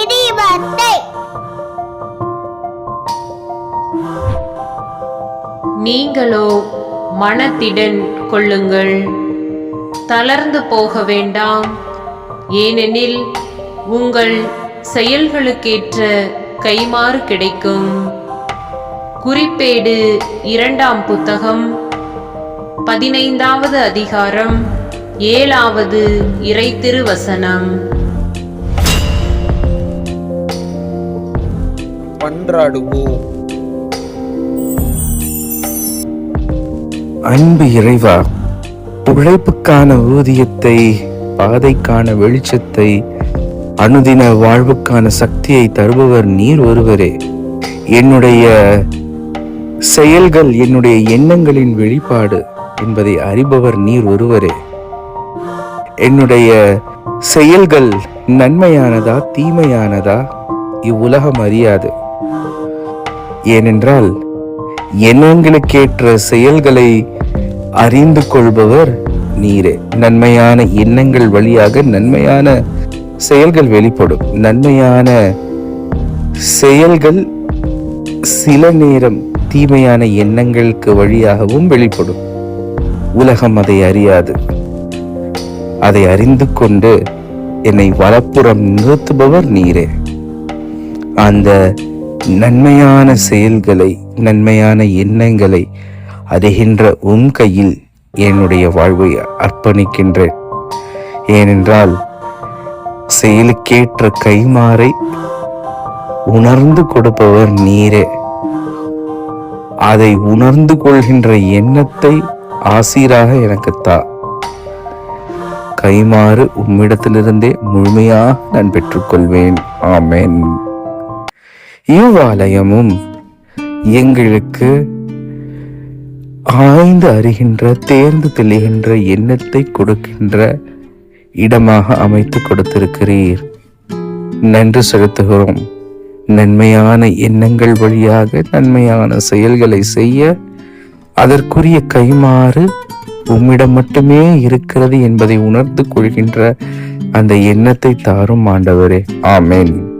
இடிபத்தை நீங்களோ மனத்திடன் கொள்ளுங்கள். தளர்ந்து போக வேண்டாம். ஏனெனில் உங்கள் செயல்களுக்கேற்ற கைமாறு கிடைக்கும். குறிப்பேடு இரண்டாம் புத்தகம் பதினைந்தாவது அதிகாரம் ஏழாவது இறைத்திருவசனம். மன்றாடுவோம் அன்பு இறைவா உழைப்புக்கான ஊதியத்தை பாதைக்கான வெளிச்சத்தை அனுதின வாழ்வுக்கான சக்தியை தருபவர் நீர் ஒருவரே. என்னுடைய செயல்கள் என்னுடைய எண்ணங்களின் வெளிப்பாடு என்பதை அறிபவர் நீர் ஒருவரே. என்னுடைய செயல்கள் நன்மையானதா தீமையானதா இவ்வுலகம் அறியாது. ஏனென்றால் எண்ணங்களுக்கேற்ற செயல்களை அறிந்து கொள்பவர் நீரே. நன்மையான எண்ணங்கள் வழியாக நன்மையான செயல்கள் வெளிப்படும். நன்மையான செயல்கள் சில நேரம் தீமையான எண்ணங்களுக்கு வழியாகவும் வெளிப்படும். உலகம் அதை அறியாது. அதை அறிந்து கொண்டு என்னை வலப்புறம் நிறுத்துபவர் நீரே. அந்த நன்மையான செயல்களை நன்மையான எண்ணங்களை அறிகின்ற உன் கையில் என்னுடைய வாழ்வை அர்ப்பணிக்கின்றேன். ஏனென்றால் செயலுக்கேற்ற கைமாறை உணர்ந்து கொடுப்பவர் நீரே. அதை உணர்ந்து கொள்கின்ற எண்ணத்தை ஆசீராக எனக்கு தா. கைமாறு உம்மிடத்திலிருந்தே முழுமையாக நான் பெற்றுக்கொள்வேன். ஆமேன். இவ்வாலயமும் எங்களுக்கு ஆய்ந்து அறிகின்ற தேர்ந்து தெளிகின்ற எண்ணத்தை கொடுக்கின்ற இடமாக அமைத்து கொடுத்திருக்கிறீர். நன்றி செலுத்துகிறோம். நன்மையான எண்ணங்கள் வழியாக நன்மையான செயல்களை செய்ய அதற்குரிய கைமாறு உம்மிடம் மட்டுமே இருக்கிறது என்பதை உணர்ந்து கொள்கின்ற அந்த எண்ணத்தை தாரும் ஆண்டவரே. ஆமென்.